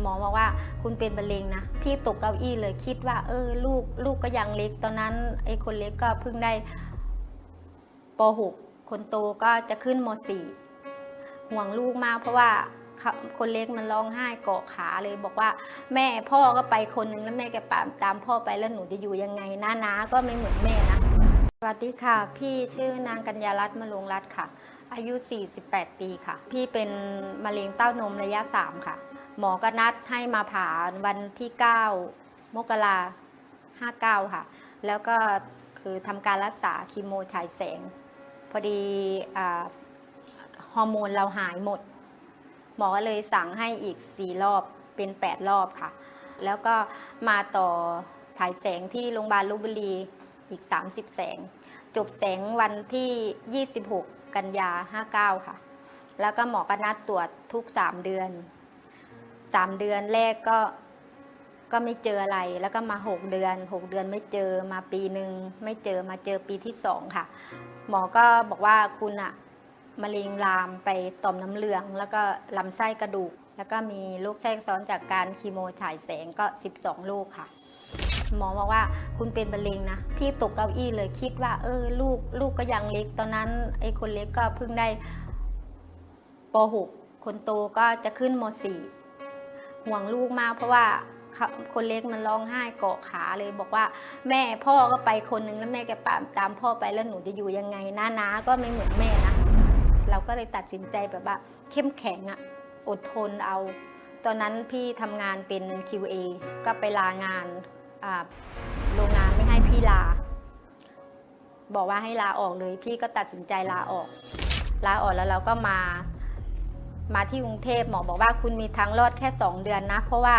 หมอบอกว่าคุณเป็นมะเร็งนะพี่ตกเก้าอี้เลยคิดว่า เออ ลูกลูกก็ยังเล็ก ตอนนั้นไอ้คนเล็กก็เพิ่งได้ป .6 คนโตก็จะขึ้นม .4 ห่วงลูกมากเพราะว่าคนเล็กมันร้องไห้เกาะขาเลยบอกว่า แม่พ่อก็ไปคนนึงแล้วแม่แกตามตามพ่อไปแล้วหนูจะอยู่ยังไงน้านาก็ไม่เหมือนแม่นะสวัสดีค่ะ พี่ชื่อนางกัญญารัตน์มลงรัตน์ค่ะ อายุ 48 ปีค่ะ พี่เป็นมะเร็งเต้านมระยะ 3 ค่ะ หมอก็นัดให้มาผ่าวันที่ 9 มกราห้าเก้าค่ะ แล้วก็คือทำการรักษาคีโมฉายแสง พอดีฮอร์โมนเราหายหมด หมอก็เลยสั่งให้อีก4รอบเป็น 8 รอบค่ะ แล้วก็มาต่อฉายแสงที่โรงพยาบาลลพบุรีอีก 30 แสง จบแสงวันที่ 26 กันยา 59 ค่ะ แล้วก็หมอก็นัดตรวจทุก 3 เดือน 3เดือนแรกก็ก็ไม่เจออะไร แล้วก็มา6เดือน6เดือนไม่เจอมาปีหนึ่งไม่เจอมาเจอปีที่2ค่ะ หมอก็บอกว่าคุณอะมะเร็งลามไปต่อมน้ำเหลือง แล้วก็ลำไส้กระดูก แล้วก็มีโรคแทรกซ้อนจากการคีโมฉายแสงก็ 12โรคค่ะ หมอบอกว่าคุณเป็นมะเร็งนะ พี่ตกเก้าอี้เลยคิดว่า เออ ลูกลูกก็ยังเล็ก ตอนนั้นไอ้คนเล็กก็เพิ่งได้ป .6 คนโตก็จะขึ้นม .4 ห่วงลูกมากเพราะว่าเขาคนเล็กมันร้องไห้เกาะขาเลยบอกว่า แม่พ่อก็ไปคนนึงแล้วแม่แกตามตามพ่อไปแล้วหนูจะอยู่ยังไงน้านาก็ไม่เหมือนแม่นะเราก็เลยตัดสินใจแบบว่า เข้มแข็งอะอดทนเอา ตอนนั้นพี่ทำงานเป็น QA ก็ไปลางานอ่าโรงงานไม่ให้พี่ลา บอกว่าให้ลาออกเลย พี่ก็ตัดสินใจลาออก ลาออกแล้วเราก็มา มาที่กรุงเทพหมอบอกว่าคุณมีทางรอดแค่ 2 เดือนนะ เพราะว่า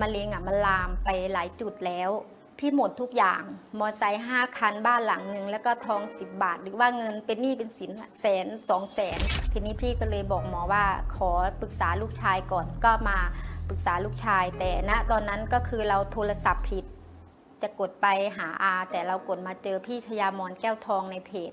มะเร็งอะมันลามไปหลายจุดแล้ว พี่หมดทุกอย่าง มอไซค์ห้าคันบ้านหลังหนึ่งแล้วก็ทอง 10 บาท หรือว่าเงินเป็นหนี้เป็นสินแสนสองแสนทีนี้พี่ก็เลยบอกหมอว่าขอปรึกษาลูกชายก่อนก็มาปรึกษาลูกชายแต่ณตอนนั้นก็คือเราโทรศัพท์ผิด จะกดไปหาอาแต่เรากดมาเจอพี่ชยามอนแก้วทองในเพจ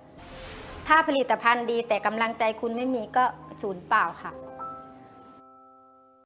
ถ้าผลิตภัณฑ์ดีแต่กำลังใจคุณไม่มีก็ศูนย์เปล่าค่ะ